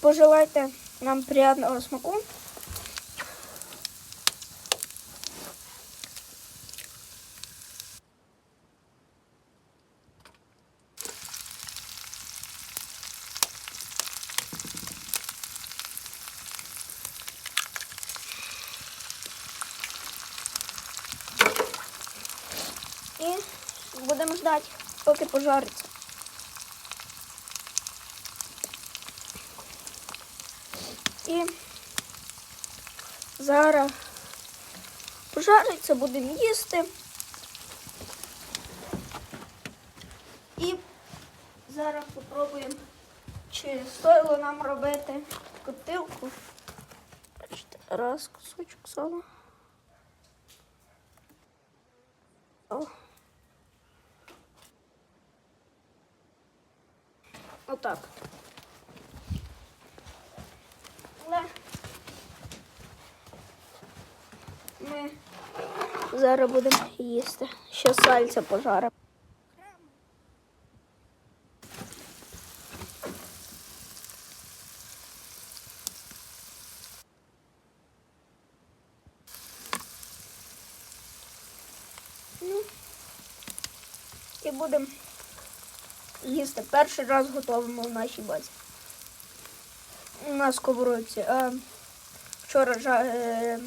пожелайте нам приятного смаку. І будемо ждати, поки пожариться. І зараз пожариться, будемо їсти. І зараз спробуємо, чи стоїло нам робити котилку. Раз кусочок сала. О. Отак. Зараз будемо їсти. Ще сальця пожаримо. Ну, і будемо їсти. Перший раз готуємо в нашій базі. На сковородці. А вчора жа- е,